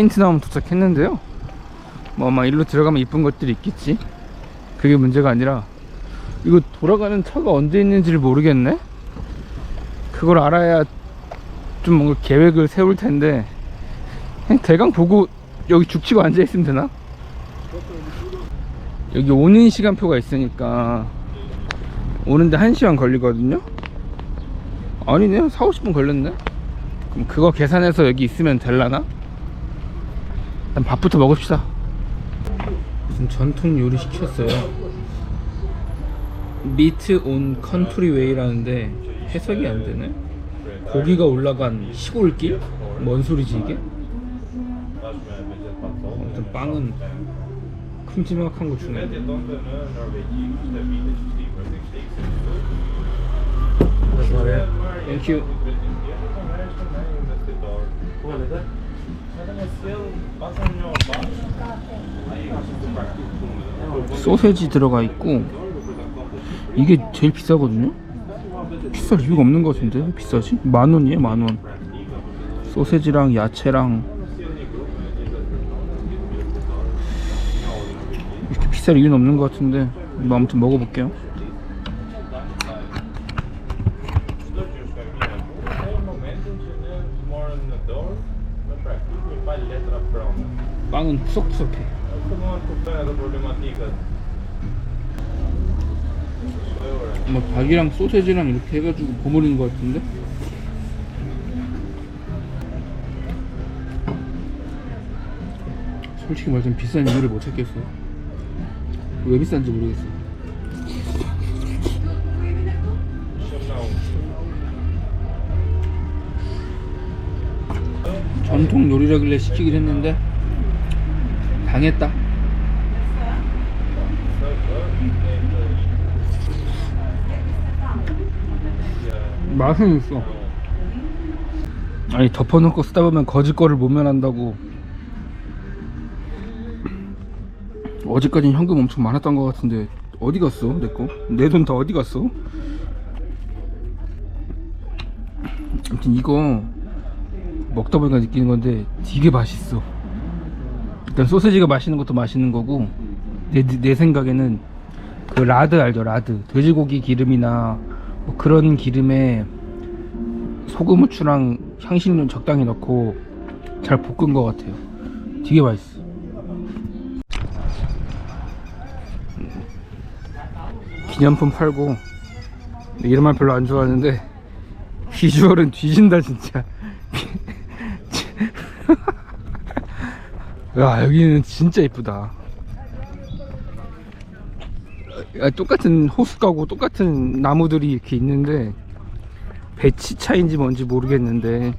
세인트나움 도착했는데요. 뭐 아마 일로 들어가면 이쁜 것들이 있겠지. 그게 문제가 아니라 이거 돌아가는 차가 언제 있는지를 모르겠네. 그걸 알아야 좀 뭔가 계획을 세울 텐데 그냥 대강 보고 여기 죽치고 앉아 있으면 되나? 여기 오는 시간표가 있으니까 오는데 1시간 걸리거든요? 아니네 4, 50분 걸렸네 그럼 그거 계산해서 여기 있으면 될라나? 일단 밥부터 먹읍시다. 무슨 전통 요리 시켰어요? 미트 온 컨트리 웨이라는데 해석이 안 되네? 고기가 올라간 시골길? 뭔 소리지 이게? 아무튼 빵은 큼지막한 거 주네. 땡큐 소세지 들어가 있고 이게 제일 비싸거든요? 비쌀 이유가 없는 것 같은데? 왜 비싸지? 만 원이에요 만원. 소세지랑 야채랑 이렇게 비쌀 이유는 없는 것 같은데 뭐 아무튼 먹어볼게요 빵은 푸석푸석해. 뭐 닭이랑 소세지랑 이렇게 해가지고 버무리는 것 같은데? 솔직히 말하면 비싼 이유를 못 찾겠어 왜 비싼지 모르겠어 전통 요리라길래 시키긴 했는데 당했다. 맛은 있어. 아니 덮어놓고 쓰다 보면 거짓 거를 못 면한다고. 어제까진 현금 엄청 많았던 것 같은데 어디 갔어 내 거? 내 돈 다 어디 갔어? 아무튼 이거 먹다 보니까 느끼는 건데 되게 맛있어. 일단 소세지가 맛있는 것도 맛있는 거고 내, 내 생각에는 그 라드 알죠 라드. 돼지고기 기름이나 뭐 그런 기름에 소금 후추랑 향신료 적당히 넣고 잘 볶은 것 같아요. 되게 맛있어. 기념품 팔고 말 별로 안 좋아하는데 비주얼은 뒤진다 진짜 야 여기는 진짜 이쁘다. 야, 똑같은 호숫가고 똑같은 나무들이 이렇게 있는데 배치 차인지 뭔지 모르겠는데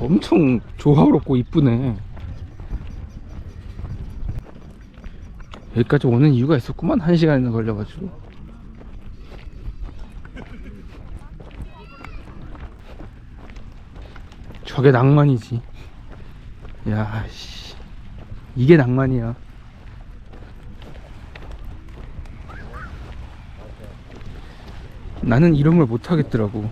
엄청 조화롭고 이쁘네. 여기까지 오는 이유가 있었구만 한 시간이나 걸려가지고. 저게 낭만이지. 야씨 이게 낭만이야. 나는 이런 걸 못하겠더라고.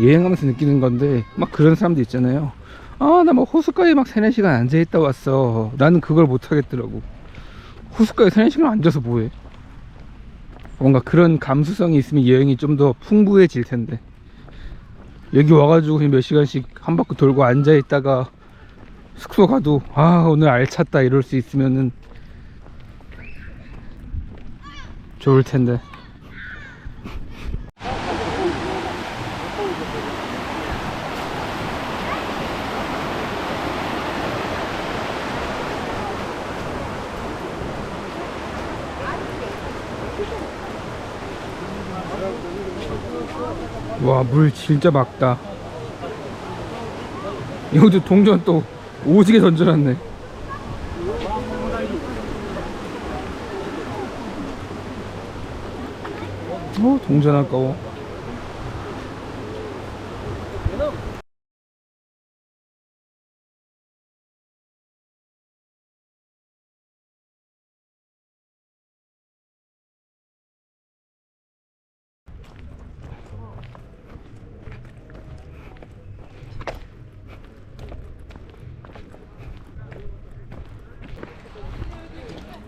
여행하면서 느끼는 건데 막 그런 사람도 있잖아요. 아 나 막 호숫가에 막 3, 4시간 앉아있다 왔어. 나는 그걸 못하겠더라고. 호숫가에 3, 4시간 앉아서 뭐해? 뭔가 그런 감수성이 있으면 여행이 좀 더 풍부해질 텐데. 여기 와가지고 몇 시간씩 한 바퀴 돌고 앉아있다가 숙소 가도 아 오늘 알찼다 이럴 수 있으면은 좋을 텐데. 와 물 진짜 맑다. 이것도 동전 또 오지게 던져놨네. 어 동전 아까워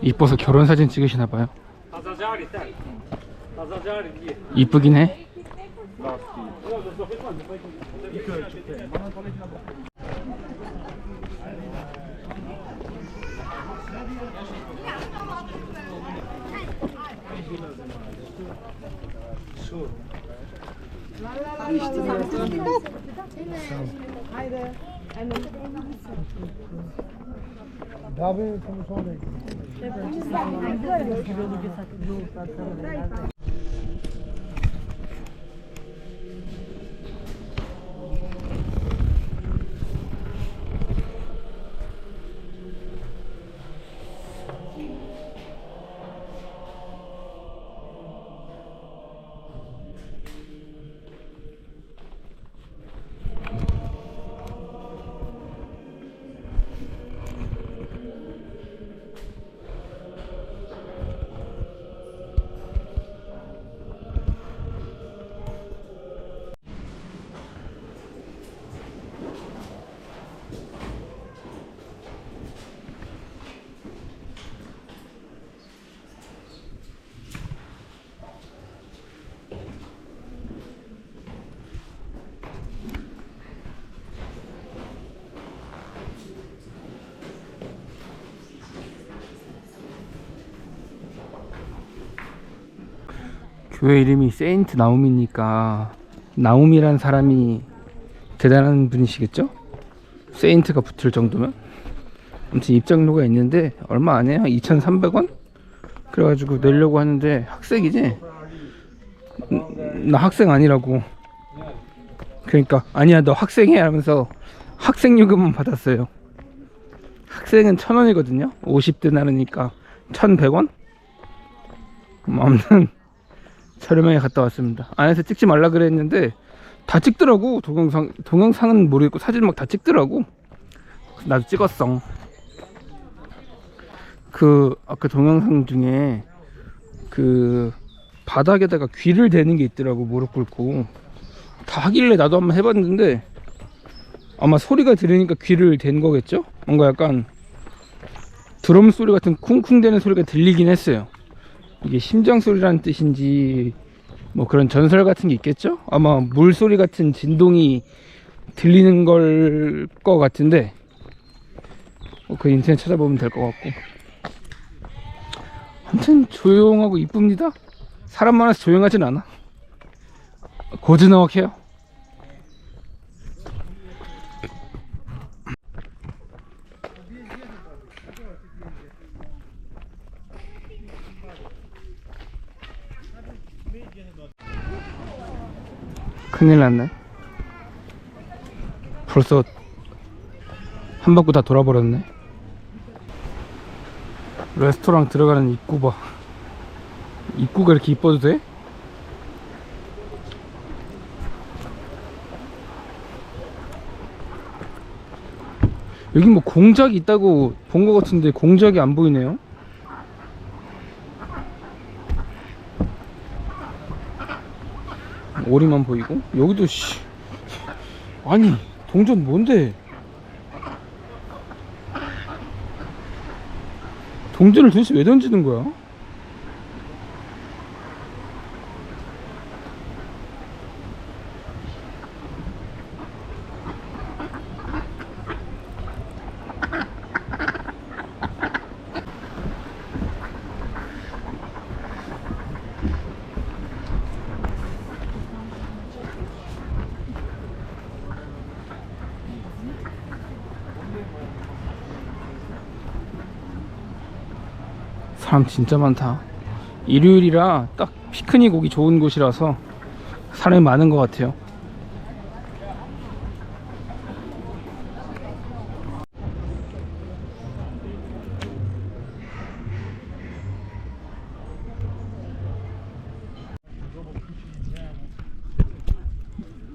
이뻐서 결혼 사진 찍으시나 봐요. 이쁘긴 해. Daha bir son bekliyorum. 교회 이름이 세인트 나움이니까 나움이란 사람이 대단한 분이시겠죠? 세인트가 붙을 정도면 아무튼 입장료가 있는데 얼마 안 해요 2,300원? 그래가지고 내려고 하는데 학생이지? 음, 나 학생 아니라고 그러니까 아니야 너 학생해 하면서 학생 요금만 받았어요 학생은 1,000원이거든요 50대 나르니까 1,100원? 음, 아무튼 저렴하게 갔다 왔습니다. 안에서 찍지 말라 그랬는데 다 찍더라고. 동영상 동영상은 모르겠고 사진 막 다 찍더라고. 나도 찍었어. 그 아까 동영상 중에 그 바닥에다가 귀를 대는 게 있더라고 무릎 꿇고 다 하길래 나도 한번 해봤는데 아마 소리가 들으니까 귀를 댄 거겠죠? 뭔가 약간 드럼 소리 같은 쿵쿵대는 소리가 들리긴 했어요. 이게 심장 소리라는 뜻인지 뭐 그런 전설 같은 게 있겠죠? 아마 물소리 같은 진동이 들리는 걸 것 같은데 뭐그 인터넷 찾아보면 될 것 같고. 아무튼 조용하고 이쁩니다. 사람 많아서 조용하진 않아. 고즈넉해요 큰일 났네. 벌써 한 바퀴 다 돌아버렸네. 레스토랑 들어가는 입구 봐. 입구가 이렇게 이뻐도 돼? 여기 뭐 공작이 있다고 본 것 같은데 공작이 안 보이네요. 오리만 보이고? 여기도 씨. 아니 동전 뭔데? 동전을 도대체 왜 던지는 거야? 사람 진짜 많다. 일요일이라 딱 피크닉 오기 좋은 곳이라서 사람이 많은 것 같아요.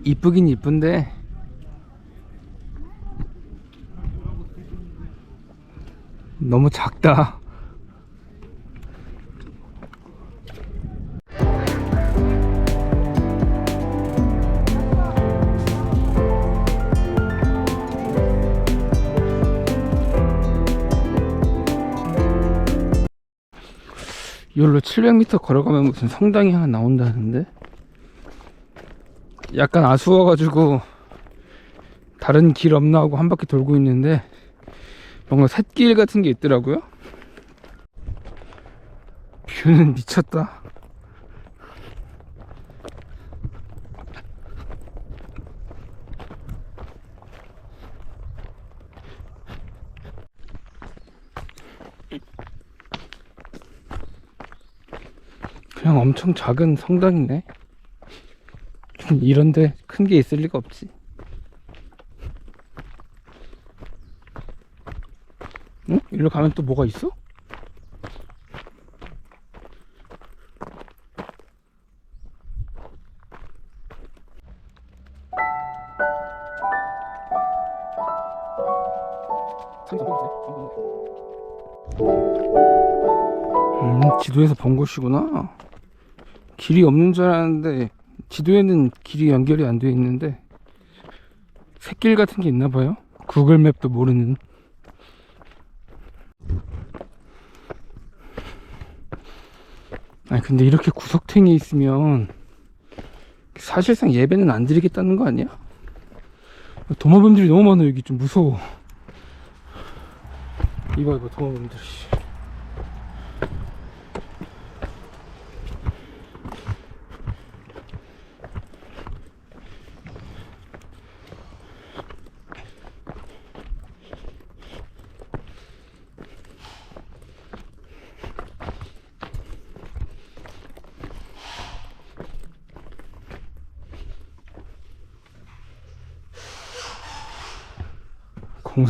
이쁘긴 이쁜데 너무 작다. 이걸로 700m 걸어가면 무슨 성당이 하나 나온다는데? 약간 아쉬워가지고 다른 길 없나 하고 한 바퀴 돌고 있는데 뭔가 샛길 같은 게 있더라고요. 뷰는 미쳤다 그냥 엄청 작은 성당이네. 이런데 큰 게 있을 리가 없지. 응? 일로 가면 또 뭐가 있어? 음, 지도에서 본 곳이구나. 길이 없는 줄 알았는데 지도에는 길이 연결이 안 되어 있는데 샛길 같은 게 있나 봐요. 구글 맵도 모르는. 아니 근데 이렇게 구석탱이 있으면 사실상 예배는 안 드리겠다는 거 아니야? 도마뱀들이 너무 많아 여기 좀 무서워. 이봐 이봐 도마뱀들.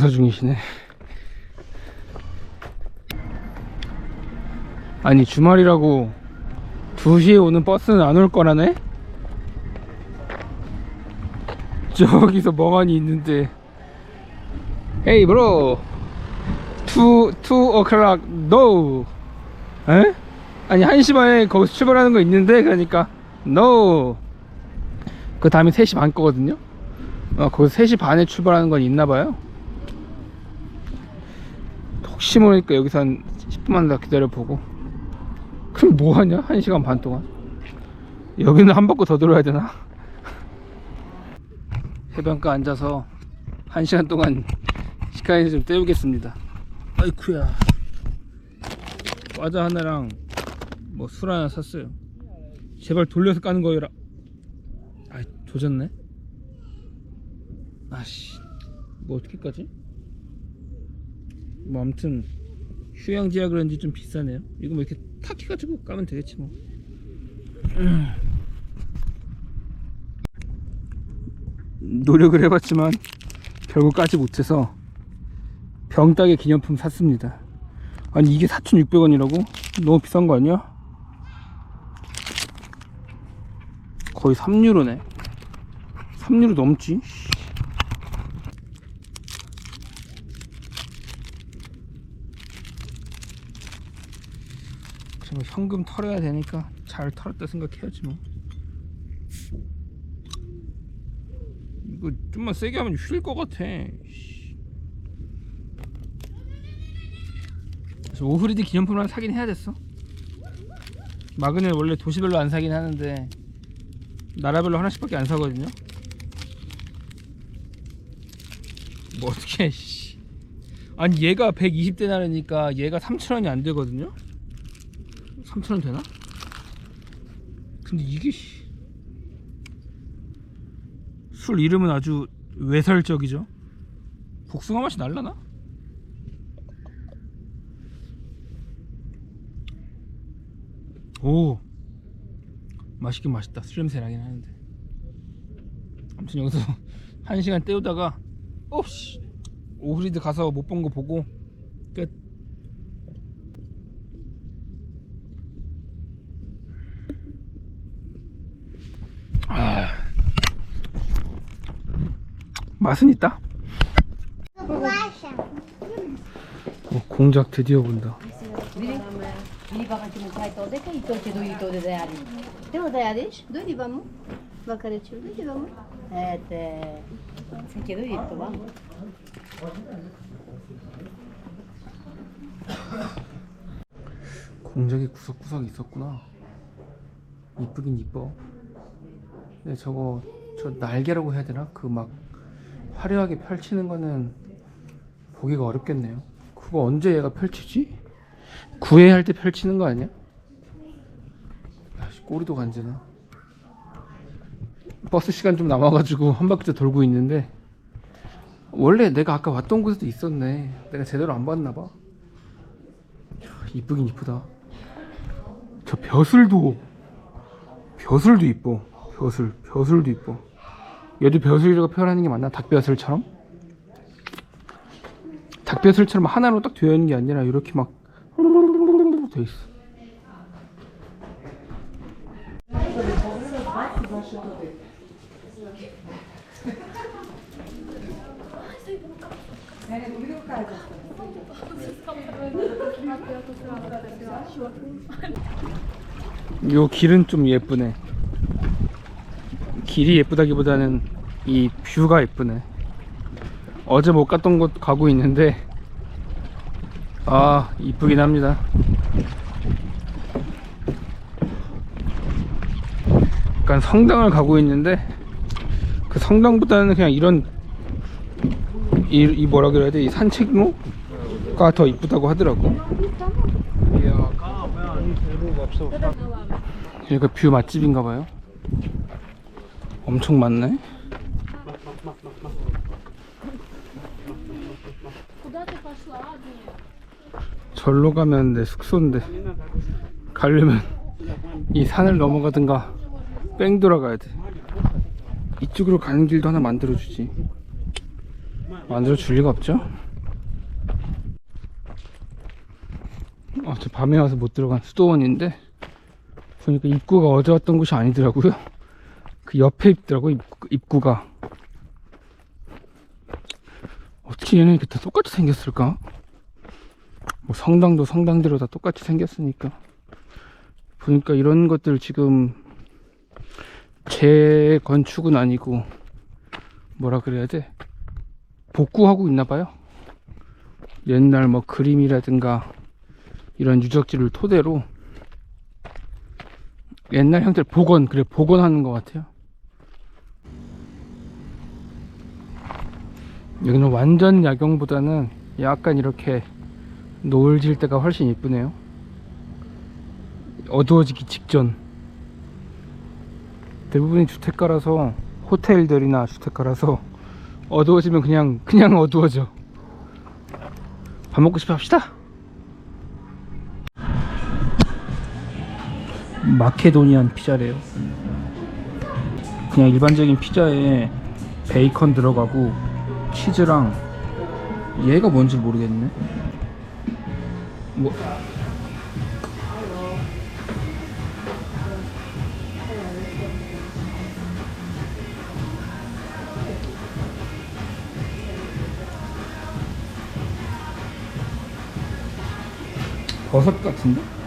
씨. 공사 중이시네. 아니 주말이라고 2시에 오는 버스는 안 올 거라네? 저기서 멍하니 있는데 Hey bro 2, 2 o'clock no 에? 아니 1시 반에 거기서 출발하는 거 있는데 그러니까 no 그 다음에 3시 반 거거든요 어, 거기서 3시 반에 출발하는 건 있나 봐요 혹시 모르니까 여기서 한 10분만 더 기다려보고. 그럼 뭐하냐? 1시간 반 동안. 여기는 한 바퀴 더 돌아야 되나? 해변가 앉아서 1시간 동안 시간을 좀 때우겠습니다. 아이쿠야. 과자 하나랑 뭐 술 하나 샀어요. 제발 돌려서 까는 거여라. 아 조졌네? 아씨. 뭐 어떻게 까지? 뭐 아무튼 휴양지야 그런지 좀 비싸네요 이거 뭐 이렇게 타키 가지고 까면 되겠지 뭐 음. 노력을 해봤지만 결국 까지 못해서 병따개 기념품 샀습니다 아니 이게 4,600원이라고? 너무 비싼 거 아니야? 거의 3유로네 3유로 넘지 뭐 현금 털어야 되니까 잘 털었다 생각해야지 뭐 이거 좀만 세게 하면 휠 것 같아 씨. 그래서 오흐리드 기념품을 사긴 해야 됐어 마그는 원래 도시별로 안 사긴 하는데 나라별로 하나씩밖에 안 사거든요 뭐 어떻게 해, 씨. 아니 얘가 120대 나르니까 얘가 3,000원이 안 되거든요 3,000원 되나? 근데 이게 씨. 술 이름은 아주 외설적이죠 복숭아 맛이 날라나? 오 맛있긴 맛있다 술 냄새 나긴 하는데 아무튼 여기서 한 시간 때우다가 오씨 오흐리드 가서 못 본 거 보고 끝 아. 맛은 있다. 어, 공작 드디어 본다. 동작이 구석구석 있었구나. 이쁘긴 이뻐. 근데 저거 저 날개라고 해야 되나? 그 막 화려하게 펼치는 거는 보기가 어렵겠네요. 그거 언제 얘가 펼치지? 구애할 때 펼치는 거 아니야? 아씨 꼬리도 간지나. 버스 시간 좀 남아가지고 한 바퀴 더 돌고 있는데 원래 내가 아까 왔던 곳에도 있었네. 내가 제대로 안 봤나 봐. 이쁘긴 이쁘다. 저 벼슬도 벼슬도 이뻐. 벼슬 벼슬도 이뻐. 얘도 벼슬이라고 표현하는 게 맞나? 닭벼슬처럼? 닭벼슬처럼 하나로 딱 되어 있는 게 아니라 이렇게 막돼 있어. 요 길은 좀 예쁘네. 길이 예쁘다기보다는 이 뷰가 예쁘네. 어제 못 갔던 곳 가고 있는데 아 이쁘긴 합니다. 약간 성당을 가고 있는데 그 성당보다는 그냥 이런 이, 이 뭐라 그래야 돼? 이 산책로가 더 이쁘다고 하더라고. 여기가 뷰 맛집인가 봐요. 엄청 많네. 절로 가면 내 숙소인데 가려면 이 산을 넘어가든가 뺑 돌아가야 돼. 이쪽으로 가는 길도 하나 만들어 주지. 만들어 줄 리가 없죠? 어, 저 밤에 와서 못 들어간 수도원인데 보니까 입구가 어제 왔던 곳이 아니더라고요. 그 옆에 있더라고 입구, 입구 가. 어떻게 얘네 이렇게 다 똑같이 생겼을까? 뭐 성당도 성당대로 다 똑같이 생겼으니까. 보니까 이런 것들 지금 재건축은 아니고 뭐라 그래야 돼? 복구하고 있나 봐요. 옛날 뭐 그림이라든가 이런 유적지를 토대로 옛날 형태 복원 그래 복원하는 것 같아요. 여기는 완전 야경보다는 약간 이렇게 노을 질 때가 훨씬 이쁘네요. 어두워지기 직전. 대부분이 주택가라서 호텔들이나 주택가라서 어두워지면 그냥 그냥 어두워져. 밥 먹고 싶어 합시다. 마케도니안 피자래요. 그냥 일반적인 피자에 베이컨 들어가고 치즈랑 얘가 뭔지 모르겠네. 뭐 버섯 같은데?